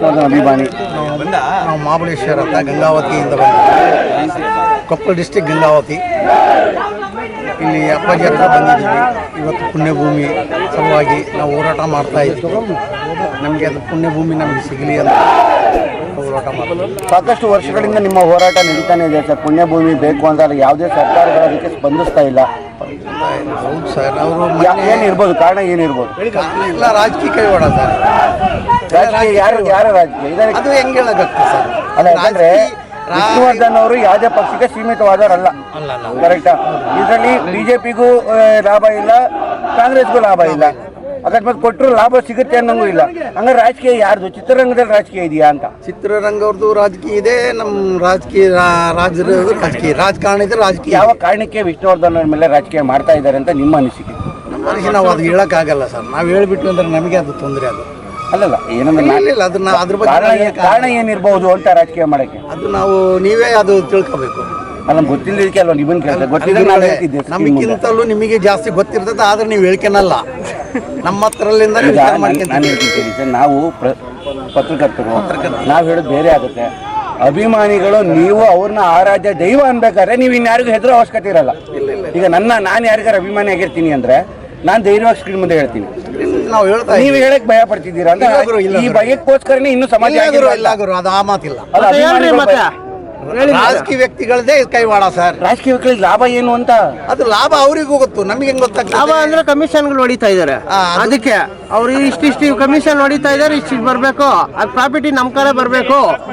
ವಿಷ್ಣುವರ್ಧನ್ ಅಭಿಮಾನಿ. ನಾವು ಮಹಾಬಲೇಶ್ವರ ಗಂಗಾವತಿಯಿಂದ ಬಂದಿದ್ದೀವಿ ಕೊಪ್ಪಳ ಡಿಸ್ಟಿಕ್ ಗಂಗಾವತಿ. ಇಲ್ಲಿ ಅಪ್ಪಾಜಿ ಹತ್ರ ಬಂದಿದ್ದೀವಿ. ಇವತ್ತು ಪುಣ್ಯಭೂಮಿ ಸಲುವಾಗಿ ನಾವು ಹೋರಾಟ ಮಾಡ್ತಾ ಇದ್ದೀವಿ. ನಮಗೆ ಅದು ಪುಣ್ಯಭೂಮಿ ನಮಗೆ ಸಿಗಲಿ ಅಂತ ಹೋರಾಟ ಮಾಡ್ತೀವಿ. ಸಾಕಷ್ಟು ವರ್ಷಗಳಿಂದ ನಿಮ್ಮ ಹೋರಾಟ ನಡೀತಾನೆ ಇದೆ ಸರ್. ಪುಣ್ಯಭೂಮಿ ಬೇಕು ಅಂತ ಯಾವುದೇ ಸರ್ಕಾರಗಳು ಅದಕ್ಕೆ ಸ್ಪಂದಿಸ್ತಾ ಇಲ್ಲ. ಹೌದು ಸರ್ ಅವರು ಏನಿರ್ಬೋದು ಕಾರಣ ಏನಿರ್ಬೋದು ಎಲ್ಲ ರಾಜಕೀಯ ಕೈವಾಡ ಸರ್. ರಾಜಕೀಯ ಯಾರು ಯಾರ ರಾಜಕೀಯ? ಅದು ಹೆಂಗೆ ಹೇಳಬೇಕು ಸರ್? ಅಲ್ಲ ಯಾಕಂದ್ರೆ ವಿಷ್ಣುವರ್ಧನ್ ಅವರು ಯಾವುದೇ ಪಕ್ಷಕ್ಕೆ ಸೀಮಿತವಾದವರಲ್ಲ. ಅಲ್ಲ ಅಲ್ಲ. ಕರೆಕ್ಟಾ ಇದರಲ್ಲಿ ಬಿಜೆಪಿಗೂ ಲಾಭ ಇಲ್ಲ ಕಾಂಗ್ರೆಸ್ಗೂ ಲಾಭ ಇಲ್ಲ. ಅಕಸ್ಮಾತ್ ಕೊಟ್ಟರು ಲಾಭ ಸಿಗುತ್ತೆ ಅನ್ನೋಂಗೂ ಇಲ್ಲ. ಹಂಗ ರಾಜಕೀಯ ಯಾರ್ದು? ಚಿತ್ರರಂಗದಲ್ಲಿ ರಾಜಕೀಯ ಇದೆಯಾ ಅಂತ? ಚಿತ್ರರಂಗ ಅವ್ರದ್ದು ರಾಜಕೀಯ ಇದೆ ನಮ್ಮ ರಾಜಕೀಯ ರಾ- ರಾಜರ ರಾಜಕೀಯ. ರಾಜಕಾರಣ ಇದ್ರೆ ರಾಜಕೀಯ. ಯಾವ ಕಾರಣಕ್ಕೆ ವಿಷ್ಣುವರ್ಧನ್ ಅವ್ರ ಮೇಲೆ ರಾಜಕೀಯ ಮಾಡ್ತಾ ಇದ್ದಾರೆ ಅಂತ ನಿಮ್ಮ ಅನಿಸಿಕೆ? ನಮ್ಮ ಅನಿಸಿಕೆ ನಾವು ಅದು ಹೇಳಕ್ಕಾಗಲ್ಲ ಸರ್. ನಾವು ಹೇಳ್ಬಿಟ್ಟು ಅಂದ್ರೆ ನಮಗೆ ಅದು ತೊಂದರೆ ಅದು. ಅಲ್ಲಲ್ಲ ಏನಂದ್ರೆ ಇಲ್ಲ ಇಲ್ಲ ಅದನ್ನ ಅದ್ರ ಬಗ್ಗೆ ಕಾರಣ ಏನ್- ಕಾರಣ ಏನಿರ್ಬಹುದು ಅಂತ ರಾಜಕೀಯ ಮಾಡಕ್ಕೆ? ಅದು ನಾವು ನೀವೇ ಅದು ತಿಳ್ಕೋಬೇಕು. ಅಲ್ಲ ಗೊತ್ತಿಲ್ಲದಕ್ಕೆ ಅಲ್ವಾ ನಿಮ್ಮನ್ ಕೆಲಸ ಗೊತ್ತಿದ್ರೆ ನಾನು ಹೇಳ್ತಿದ್ದೆ ನಮಗಿಂತಲೂ ನಿಮಗೆ ಜಾಸ್ತಿ ಗೊತ್ತಿರ್ತದೆ ಆದ್ರೆ ನೀವು ಹೇಳ್ಕೆನಲ್ಲ. ನಮ್ಮ ಈಗ ವಿಚಾರ ನಾನು. ಹೇಳ್ತೀನಿ ಕೇಳಿ ಸರ್ ನಾವು ಪ್ರ ಪತ್ರಕರ್ತರು. ನಾವು ಹೇಳೋದು ಬೇರೆ ಆಗುತ್ತೆ. ಅಭಿಮಾನಿಗಳು ನೀವು ಅವ್ರನ್ನ ಆರಾಧ್ಯ ದೈವ ಅನ್ಬೇಕಾದ್ರೆ ನೀವು ಇನ್ಯಾರಿಗೂ ಹೆದರೋ ಅವಶ್ಯಕತೆ ಇರಲ್ಲ. ಈಗ ನನ್ನ ನಾನು ಯಾರಿಗಾರ ಅಭಿಮಾನಿ ಆಗಿರ್ತೀನಿ ಅಂದ್ರೆ ನಾನು ಧೈರ್ಯವಾಗಿ ಸ್ಕ್ರೀನ್ ಮುಂದೆ ಹೇಳ್ತೀನಿ. ನಾವು ಹೇಳ್ತಾ ನೀವು ಹೇಳಕ್ ಭಯ ಪಡ್ತಿದ್ದೀರಾ ಇಲ್ಲ ಗುರು, ಇಲ್ಲ ಈ ಗುರು. ಭಯಕ್ಕೋಸ್ಕರನೇ ಇನ್ನು ಸಮಾಜ ಇಲ್ಲ ಗುರು, ಆಗಿಲ್ಲ. ಇಲ್ಲ ಗುರು ಅದು ಆ ಮಾತಿಲ್ಲ. ಅಲ್ಲ, ಅಭಿಮಾನಿಗಳು ಮತ್ತೆ. ರಾಜಕೀಯ ವ್ಯಕ್ತಿಗಳದೇ ಕೈವಾಡ ಸರ್. ರಾಜಕೀಯ ವ್ಯಕ್ತಿಗಳಿಗೆ ಲಾಭ ಏನು ಅಂತ? ಅದು ಲಾಭ ಅವ್ರಿಗೂ ಗೊತ್ತು ನಮಗೆ ಹೆಂಗ್ ಲಾಭ ಗೊತ್ತಾಗ್ತದೆ ಅಂದ್ರೆ ಕಮಿಷನ್ಗಳು ಹೊಡಿತಾ ಇದಾರೆ. ಆ, ಅದು- ಅದಕ್ಕೆ ಅವ್ರು ಇಷ್ಟಿಷ್ಟು ಕಮಿಷನ್ ಹೊಡಿತಾ ಇದಾರೆ ಇಷ್ಟಿಷ್ಟು ಬರ್ಬೇಕು. ಅದ್ ಪ್ರಾಪರ್ಟಿ ನಮ್ ಕಡೆ ಬರ್ಬೇಕು.